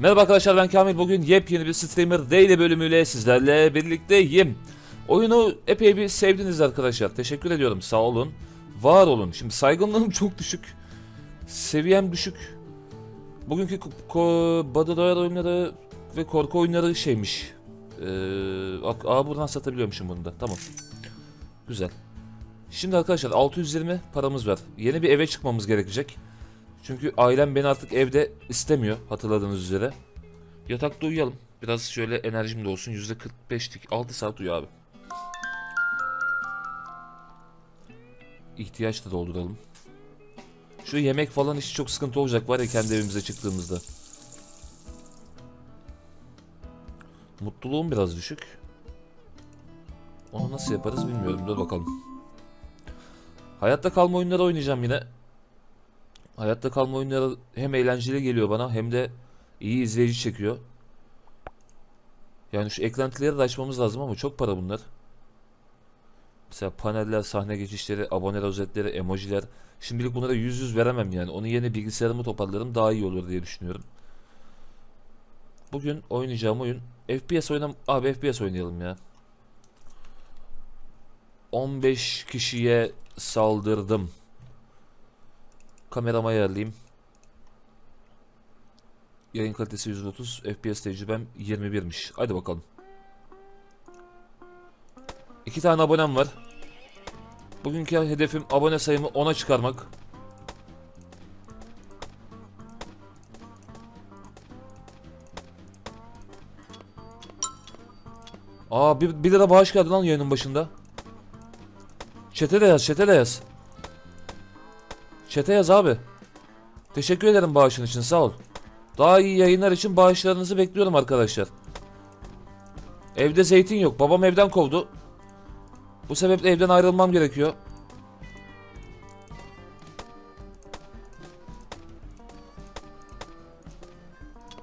Merhaba arkadaşlar ben Kamil. Bugün yepyeni bir Streamer Daily bölümüyle sizlerle birlikteyim. Oyunu epey bir sevdiniz arkadaşlar. Teşekkür ediyorum. Sağ olun. Var olun. Şimdi saygınlığım çok düşük. Seviyem düşük. Bugünkü Battle Royale oyunları ve korku oyunları şeymiş. Ee, aa buradan satabiliyormuşum bunu da. Tamam. Güzel. Şimdi arkadaşlar 620 paramız var. Yeni bir eve çıkmamız gerekecek. Çünkü ailem beni artık evde istemiyor hatırladığınız üzere. Yatakta uyuyalım. Biraz şöyle enerjim de olsun. %45'lik 6 saat uyu abi. İhtiyaç da dolduralım. Şu yemek falan işi çok sıkıntı olacak var ya kendi evimize çıktığımızda. Mutluluğum biraz düşük. Onu nasıl yaparız bilmiyorum. Dur bakalım. Hayatta kalma oyunları oynayacağım yine. Hayatta kalma oyunları hem eğlenceli geliyor bana hem de iyi izleyici çekiyor. Yani şu eklentileri de açmamız lazım ama çok para bunlar. Mesela paneller, sahne geçişleri, abone rozetleri, emojiler. Şimdilik bunlara yüz yüz veremem yani. Onu yeni bilgisayarımı toparlarım daha iyi olur diye düşünüyorum. Bugün oynayacağım oyun FPS oynam abi FPS oynayalım ya. 15 kişiye saldırdım. Kameramı ayarlayayım. Yayın kalitesi 130, FPS tecrübem 21'miş. Hadi bakalım. İki tane abonem var. Bugünkü hedefim abone sayımı 10'a çıkarmak. Aa bir, bir lira bağış geldi lan yayının başında. Çete de yaz, çete de yaz. Çete yaz abi. Teşekkür ederim bağışın için sağ ol. Daha iyi yayınlar için bağışlarınızı bekliyorum arkadaşlar. Evde zeytin yok. Babam evden kovdu. Bu sebeple evden ayrılmam gerekiyor.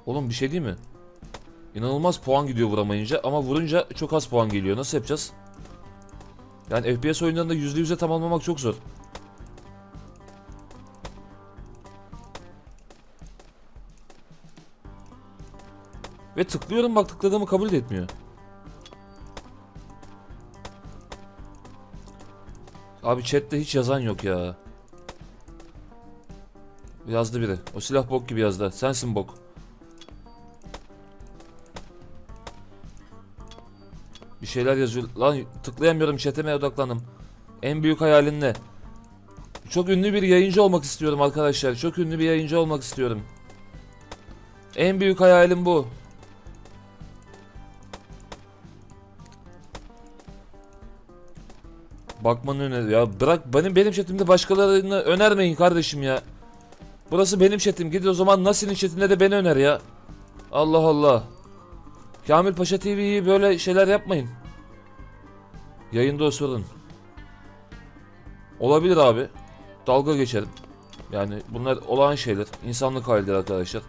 Oğlum bir şey değil mi? İnanılmaz puan gidiyor vuramayınca ama vurunca çok az puan geliyor. Nasıl yapacağız? Yani FPS oyunlarında %100'e tamamlamak çok zor. Ve tıklıyorum bak tıkladığımı kabul etmiyor. Abi chatte hiç yazan yok ya. Yazdı biri. O silah bok gibi yazdı. Sensin bok. Bir şeyler yazıyor. Lan tıklayamıyorum chatime odaklandım. En büyük hayalin ne? Çok ünlü bir yayıncı olmak istiyorum arkadaşlar. Çok ünlü bir yayıncı olmak istiyorum. En büyük hayalim bu. Bakmanı öner ya bırak benim benim chatimde başkalarını önermeyin kardeşim ya. Burası benim chatim. Gidin o zaman Nasi'nin chatinde de beni öner ya. Allah Allah. Kamil Paşa TV'yi böyle şeyler yapmayın. Yayında o sorun. Olabilir abi. Dalga geçerim. Yani bunlar olağan şeyler. İnsanlık halidir arkadaşlar.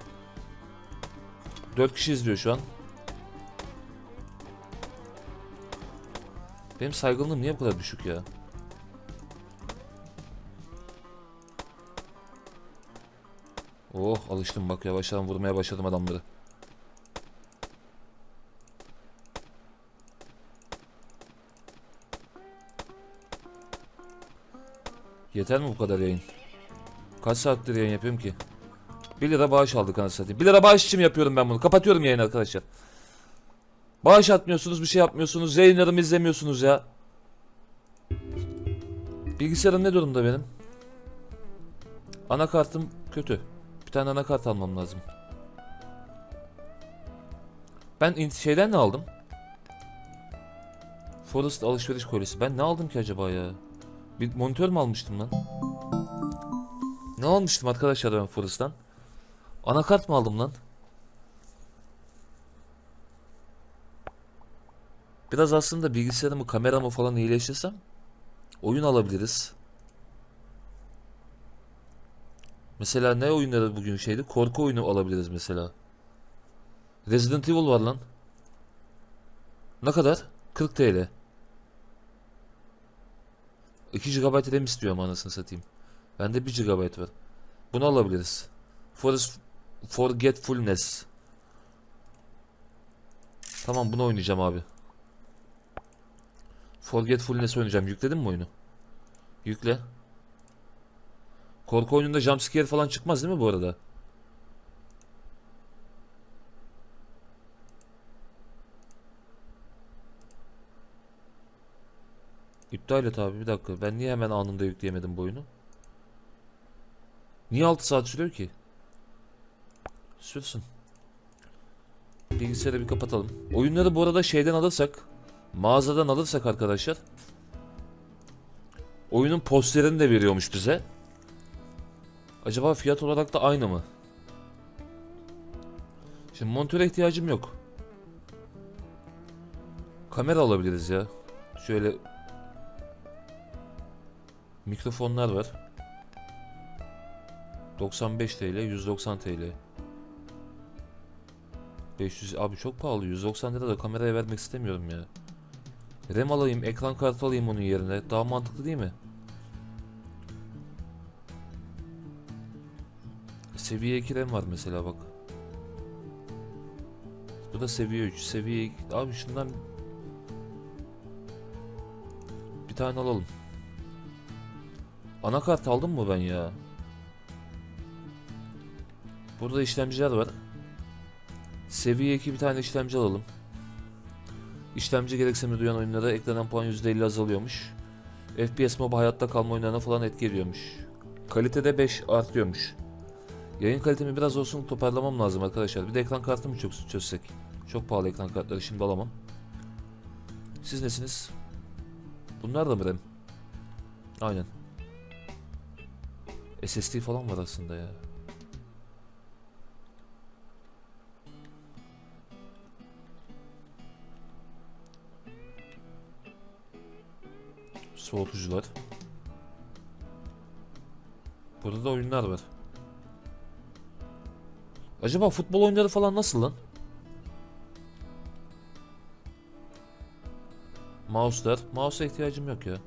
4 kişi izliyor şu an. Benim saygınlığım niye bu kadar düşük ya? Oh alıştım bak yavaştan vurmaya başladım adamları. Yeter mi bu kadar yayın? Kaç saattir yayın yapıyorum ki? 1 lira bağış aldık anasını satayım. 1 lira bağış için yapıyorum ben bunu? Kapatıyorum yayını arkadaşlar. Bağış atmıyorsunuz, bir şey yapmıyorsunuz. Yayınlarımı izlemiyorsunuz ya. Bilgisayarım ne durumda benim? Anakartım kötü. Bir tane anakart almam lazım. Ben şeyden ne aldım? Forest alışveriş kolyesi. Ben ne aldım ki acaba ya? Bir monitör mü almıştım lan? Ne almıştım arkadaşlar ben Forest'tan? Anakart mı aldım lan? Biraz aslında bilgisayarımı, kameramı falan iyileştirsem oyun alabiliriz. Mesela ne oyunları bugün şeydi? Korku oyunu alabiliriz mesela. Resident Evil var lan. Ne kadar? 40 TL. 2 GB RAM istiyor ama anasını satayım. Bende 1 GB var. Bunu alabiliriz. Forest Forgetfulness. Tamam bunu oynayacağım abi. Forgetfulness oynayacağım. Yükledin mi oyunu? Yükle. Korku oyununda jumpscare falan çıkmaz değil mi bu arada? İptal et abi bir dakika. Ben niye hemen anında yükleyemedim bu oyunu? Niye 6 saat sürüyor ki? Sürsün. Bilgisayarı bir kapatalım. Oyunları bu arada şeyden alırsak, mağazadan alırsak arkadaşlar, oyunun posterini de veriyormuş bize. Acaba fiyat olarak da aynı mı? Şimdi montöre ihtiyacım yok. Kamera alabiliriz ya. Şöyle mikrofonlar var. 95 TL, 190 TL. 500 abi çok pahalı. 190 lira da kameraya vermek istemiyorum ya. RAM alayım, ekran kartı alayım onun yerine. Daha mantıklı değil mi? Seviye 2 RAM var mesela bak. Bu da seviye 3, seviye 2. Abi şundan bir tane alalım. Anakart aldım mı ben ya? Burada işlemciler var. Seviye 2 bir tane işlemci alalım. İşlemci gereksinimi duyan oyunlara eklenen puan %50 azalıyormuş. FPS MOBA hayatta kalma oyunlarına falan etki ediyormuş. Kalitede 5 artıyormuş. Yayın kalitemi biraz olsun toparlamam lazım arkadaşlar. Bir de ekran kartımı çok çözsek. Çok pahalı ekran kartları şimdi alamam. Siz nesiniz? Bunlar da mı RAM? Aynen. SSD falan var aslında ya. Soğutucular. Burada da oyunlar var. Acaba futbol oyunları falan nasıl lan? Mouse'lar. Mouse'a ihtiyacım yok ya.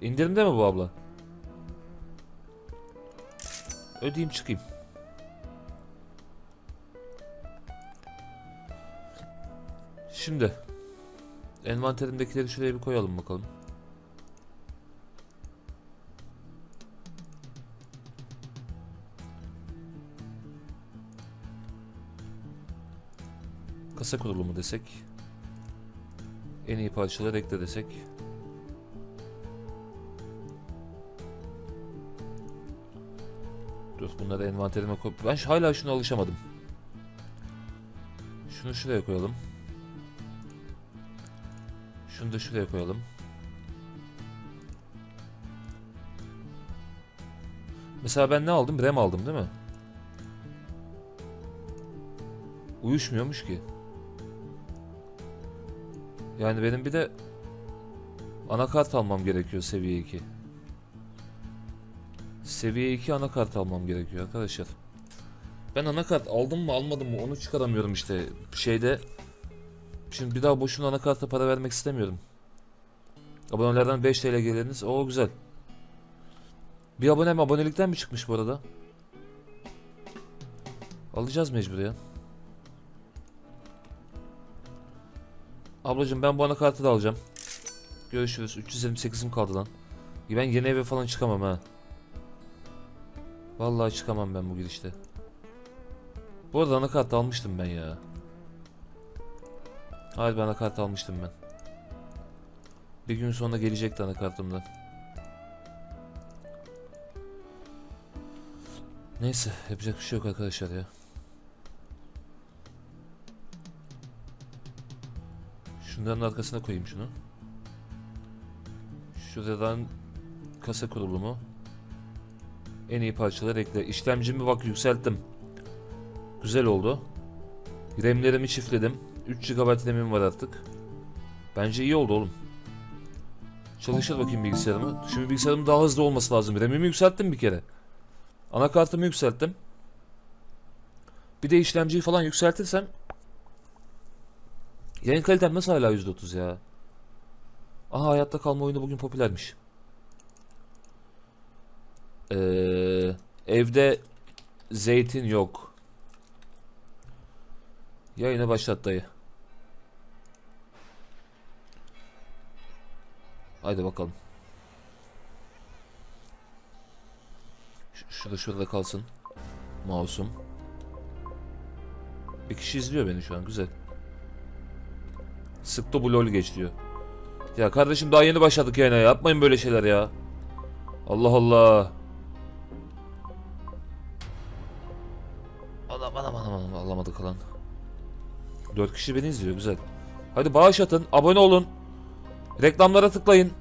İndirimde mi bu abla? Ödeyeyim çıkayım. Şimdi envanterimdekileri şuraya bir koyalım bakalım. Kasa kurulumu desek. En iyi parçaları ekle desek. Dur bunları envanterime koy. Ben hala şuna alışamadım. Şunu şuraya koyalım. Şunu da şuraya koyalım. Mesela ben ne aldım? RAM aldım değil mi? Uyuşmuyormuş ki. Yani benim bir de anakart almam gerekiyor seviye 2. Seviye 2 anakart almam gerekiyor arkadaşlar. Ben anakart aldım mı almadım mı onu çıkaramıyorum işte şeyde. Şimdi bir daha boşuna anakarta para vermek istemiyorum. Abonelerden 5 TL geliriniz. O güzel. Bir abonem abonelikten mi çıkmış bu arada? Alacağız mecbur ya. Ablacım ben bu anakartı da alacağım. Görüşürüz. 328'im kaldı lan. Ben yeni eve falan çıkamam ha. Vallahi çıkamam ben bu girişte. Bu arada anakart almıştım ben ya. Hayır ben anakart almıştım ben. Bir gün sonra gelecekti anakartımdan. Neyse yapacak bir şey yok arkadaşlar ya. Şunların arkasına koyayım şunu. Şuradan kasa kurulumu. En iyi parçalar ekle. İşlemcimi bak yükselttim. Güzel oldu. RAM'lerimi çiftledim. 3 GB RAM'im var artık. Bence iyi oldu oğlum. Çalışır bakayım bilgisayarımı. Şimdi bilgisayarım daha hızlı olması lazım. RAM'imi yükselttim bir kere. Anakartımı yükselttim. Bir de işlemciyi falan yükseltirsem Yayın kalitem nasıl hala %30 ya? Aha hayatta kalma oyunu bugün popülermiş. Ee, evde zeytin yok. Yayını başlat dayı. Haydi bakalım. Ş- Şurada şurada kalsın. Mouse'um. Bir kişi izliyor beni şu an güzel. Sıktı bu lol geç diyor. Ya kardeşim daha yeni başladık yayına yapmayın böyle şeyler ya. Allah Allah. Anam anam alamadık lan. 4 kişi beni izliyor güzel. Hadi bağış atın, abone olun. Reklamlara tıklayın.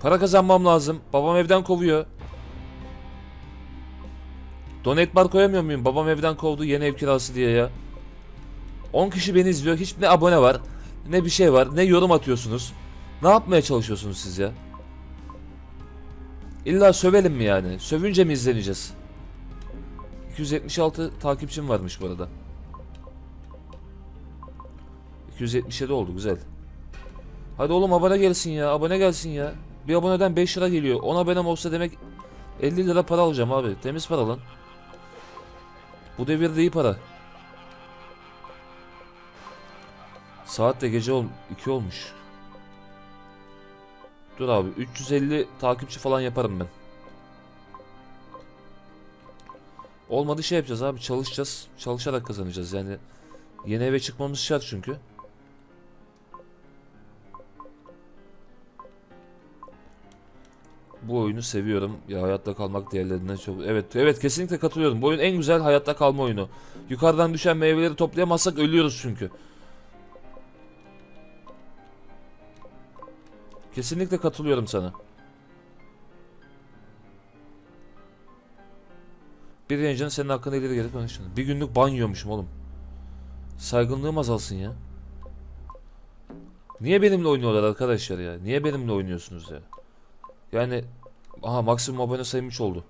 Para kazanmam lazım. Babam evden kovuyor. Donate bar koyamıyor muyum? Babam evden kovdu yeni ev kirası diye ya. 10 kişi beni izliyor. Hiç ne abone var, ne bir şey var, ne yorum atıyorsunuz. Ne yapmaya çalışıyorsunuz siz ya? İlla sövelim mi yani? Sövünce mi izleneceğiz? 276 takipçim varmış bu arada. 277 oldu güzel. Hadi oğlum abone gelsin ya. Abone gelsin ya. Bir aboneden 5 lira geliyor. 10 abonem olsa demek 50 lira para alacağım abi. Temiz para lan. Bu devirde iyi para. Saat de gece ol 2 olmuş. Dur abi 350 takipçi falan yaparım ben. Olmadı şey yapacağız abi çalışacağız. Çalışarak kazanacağız yani. Yeni eve çıkmamız şart çünkü. Bu oyunu seviyorum. Ya hayatta kalmak diğerlerinden çok. Evet, evet kesinlikle katılıyorum. Bu oyun en güzel hayatta kalma oyunu. Yukarıdan düşen meyveleri toplayamazsak ölüyoruz çünkü. Kesinlikle katılıyorum sana. Bir yayıncının senin hakkında ileri gelip konuştuğunu. Bir günlük banyoymuşum oğlum. Saygınlığım azalsın ya. Niye benimle oynuyorlar arkadaşlar ya? Niye benimle oynuyorsunuz ya? Yani aha maksimum abone sayım 3 oldu.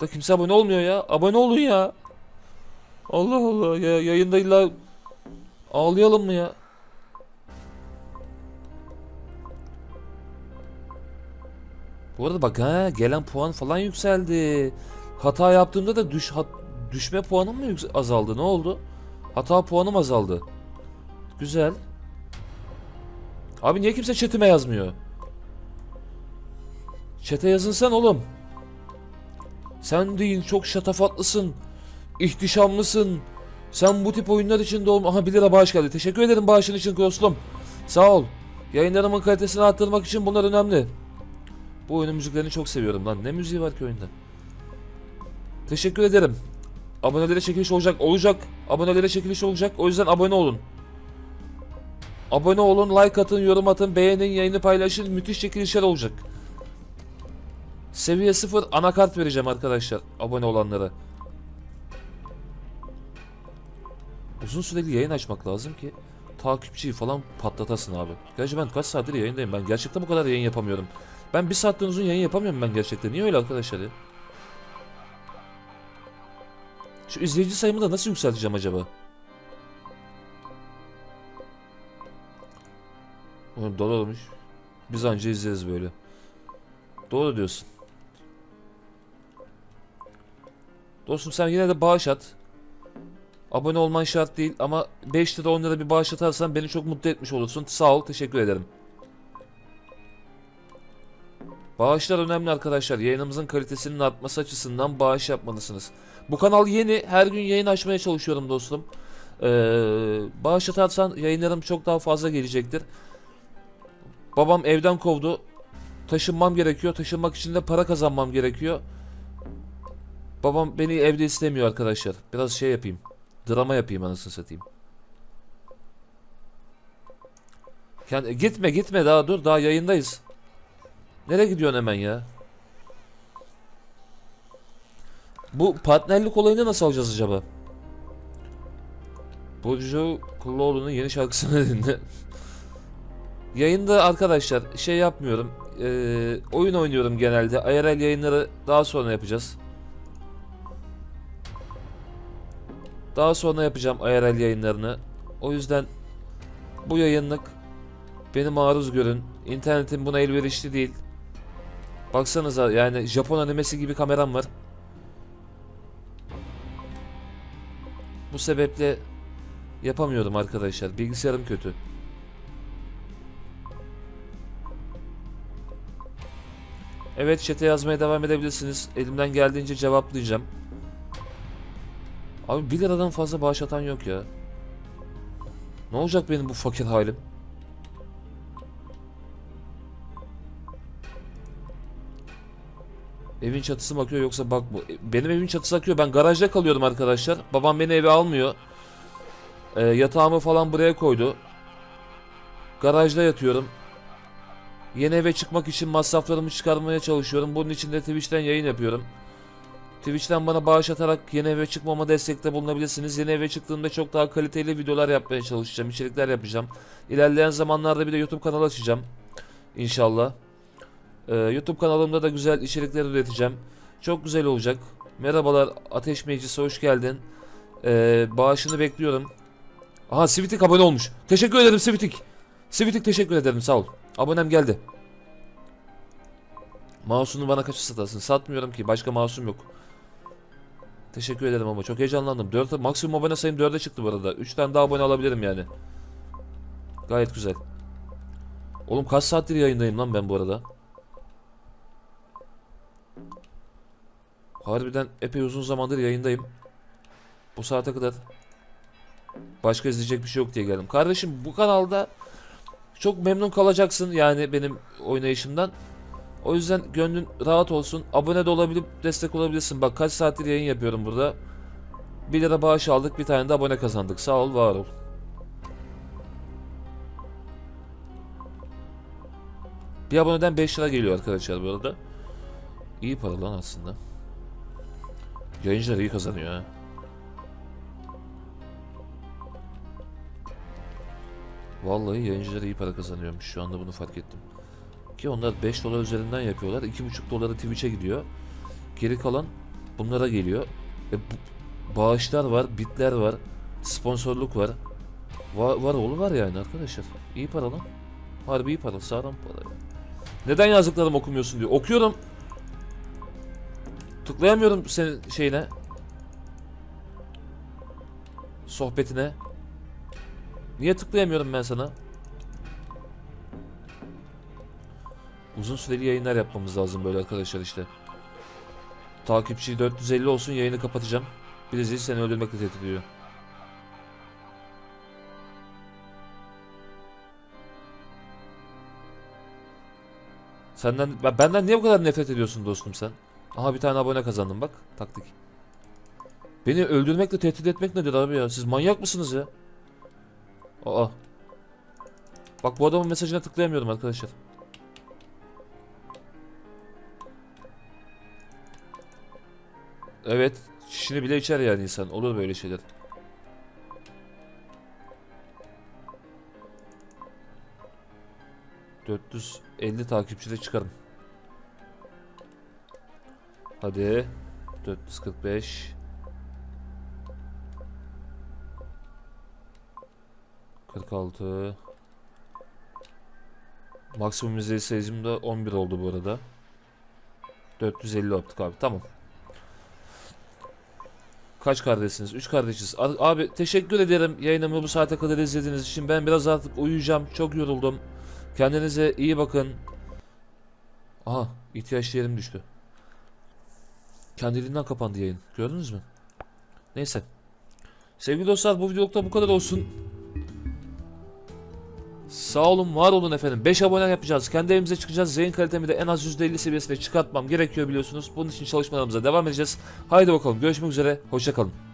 Da kimse abone olmuyor ya. Abone olun ya. Allah Allah ya yayında illa ağlayalım mı ya? Bu arada bak ha gelen puan falan yükseldi. Hata yaptığımda da düş hat, düşme puanım mı azaldı? Ne oldu? Hata puanım azaldı. Güzel. Abi niye kimse chatime yazmıyor? Chat'e yazınsan oğlum. Sen değil çok şatafatlısın. İhtişamlısın. Sen bu tip oyunlar için olma. Aha 1 lira bağış geldi. Teşekkür ederim bağışın için Koslum. Sağ ol. Yayınlarımın kalitesini arttırmak için bunlar önemli. Bu oyunun müziklerini çok seviyorum lan. Ne müziği var ki oyunda? Teşekkür ederim. Abonelere çekiliş olacak. Olacak. Abonelere çekiliş olacak. O yüzden abone olun. Abone olun, like atın, yorum atın, beğenin, yayını paylaşın. Müthiş çekilişler olacak. Seviye 0 anakart vereceğim arkadaşlar abone olanlara. Uzun süreli yayın açmak lazım ki takipçiyi falan patlatasın abi. Gerçi ben kaç saattir yayındayım. Ben gerçekten bu kadar yayın yapamıyorum. Ben bir saatten uzun yayın yapamıyorum ben gerçekten. Niye öyle arkadaşlar ya? Şu izleyici sayımı da nasıl yükselteceğim acaba? Oğlum dolar olmuş. Biz anca izleriz böyle. Doğru diyorsun. Dostum sen yine de bağış at. Abone olman şart değil ama 5 lira 10 lira bir bağış atarsan beni çok mutlu etmiş olursun. Sağ ol, teşekkür ederim. Bağışlar önemli arkadaşlar. Yayınımızın kalitesinin artması açısından bağış yapmalısınız. Bu kanal yeni. Her gün yayın açmaya çalışıyorum dostum. Ee, bağış atarsan yayınlarım çok daha fazla gelecektir. Babam evden kovdu. Taşınmam gerekiyor. Taşınmak için de para kazanmam gerekiyor. Babam beni evde istemiyor arkadaşlar. Biraz şey yapayım. Drama yapayım anasını satayım. Yani gitme gitme daha dur daha yayındayız. Nereye gidiyorsun hemen ya? Bu partnerlik olayını nasıl alacağız acaba? Burcu Kulluoğlu'nun yeni şarkısını dinle. Yayında arkadaşlar şey yapmıyorum. Ee, oyun oynuyorum genelde. IRL yayınları daha sonra yapacağız. Daha sonra yapacağım IRL yayınlarını. O yüzden bu yayınlık beni maruz görün. İnternetim buna elverişli değil. Baksanıza yani Japon animesi gibi kameram var. Bu sebeple yapamıyorum arkadaşlar. Bilgisayarım kötü. Evet chat'e yazmaya devam edebilirsiniz. Elimden geldiğince cevaplayacağım. Abi 1 liradan fazla bağış atan yok ya. Ne olacak benim bu fakir halim? Evin çatısı mı akıyor yoksa bak bu. Benim evin çatısı akıyor. Ben garajda kalıyorum arkadaşlar. Babam beni eve almıyor. Ee, yatağımı falan buraya koydu. Garajda yatıyorum. Yeni eve çıkmak için masraflarımı çıkarmaya çalışıyorum. Bunun için de Twitch'ten yayın yapıyorum. Twitch'ten bana bağış atarak yeni eve çıkmama destekte bulunabilirsiniz. Yeni eve çıktığımda çok daha kaliteli videolar yapmaya çalışacağım. içerikler yapacağım. İlerleyen zamanlarda bir de YouTube kanalı açacağım. İnşallah. Ee, YouTube kanalımda da güzel içerikler üreteceğim. Çok güzel olacak. Merhabalar Ateş Meclisi hoş geldin. Ee, bağışını bekliyorum. Aha Sivitik abone olmuş. Teşekkür ederim Sivitik. Sivitik teşekkür ederim sağ ol. Abonem geldi. Mouse'unu bana kaça satarsın? Satmıyorum ki. Başka mouse'um yok. Teşekkür ederim ama çok heyecanlandım. 4 maksimum abone sayım 4'e çıktı bu arada. 3 tane daha abone alabilirim yani. Gayet güzel. Oğlum kaç saattir yayındayım lan ben bu arada? Harbiden epey uzun zamandır yayındayım. Bu saate kadar başka izleyecek bir şey yok diye geldim. Kardeşim bu kanalda çok memnun kalacaksın yani benim oynayışımdan. O yüzden gönlün rahat olsun. Abone de olabilip destek olabilirsin. Bak kaç saattir yayın yapıyorum burada. 1 lira bağış aldık bir tane de abone kazandık. Sağ ol var ol. Bir aboneden 5 lira geliyor arkadaşlar bu arada. İyi para lan aslında. Yayıncılar iyi kazanıyor ha. Vallahi yayıncılar iyi para kazanıyormuş. Şu anda bunu fark ettim. Ki onlar 5 dolar üzerinden yapıyorlar. 2,5 doları Twitch'e gidiyor. Geri kalan bunlara geliyor. E, bağışlar var, bitler var, sponsorluk var. Var, var oğlu var yani arkadaşlar. İyi para lan. Harbi iyi para, sağlam para. Neden yazdıklarımı okumuyorsun diyor. Okuyorum. Tıklayamıyorum senin şeyine. Sohbetine. Niye tıklayamıyorum ben sana? Uzun süreli yayınlar yapmamız lazım böyle arkadaşlar işte. Takipçi 450 olsun yayını kapatacağım. Birisi seni öldürmekle tehdit ediyor. Senden ben- benden niye bu kadar nefret ediyorsun dostum sen? Aha bir tane abone kazandım bak taktik. Beni öldürmekle tehdit etmek nedir abi ya? Siz manyak mısınız ya? Aa. Bak bu adamın mesajına tıklayamıyorum arkadaşlar. Evet. Şişini bile içer yani insan. Olur böyle şeyler. ...450 takipçide çıkarım. Hadi. 445. 46. Maksimum izleyici sayım da 11 oldu bu arada. 450 yaptık abi. Tamam. Kaç kardeşsiniz? 3 kardeşiz. Abi teşekkür ederim yayınımı bu saate kadar izlediğiniz için. Ben biraz artık uyuyacağım. Çok yoruldum. Kendinize iyi bakın. Aha ihtiyaç yerim düştü. Kendiliğinden kapandı yayın. Gördünüz mü? Neyse. Sevgili dostlar bu videolukta bu kadar olsun. Sağ olun, var olun efendim. 5 abone yapacağız. Kendi evimize çıkacağız. Yayın kalitemi de en az %50 seviyesine çıkartmam gerekiyor biliyorsunuz. Bunun için çalışmalarımıza devam edeceğiz. Haydi bakalım. Görüşmek üzere. Hoşçakalın.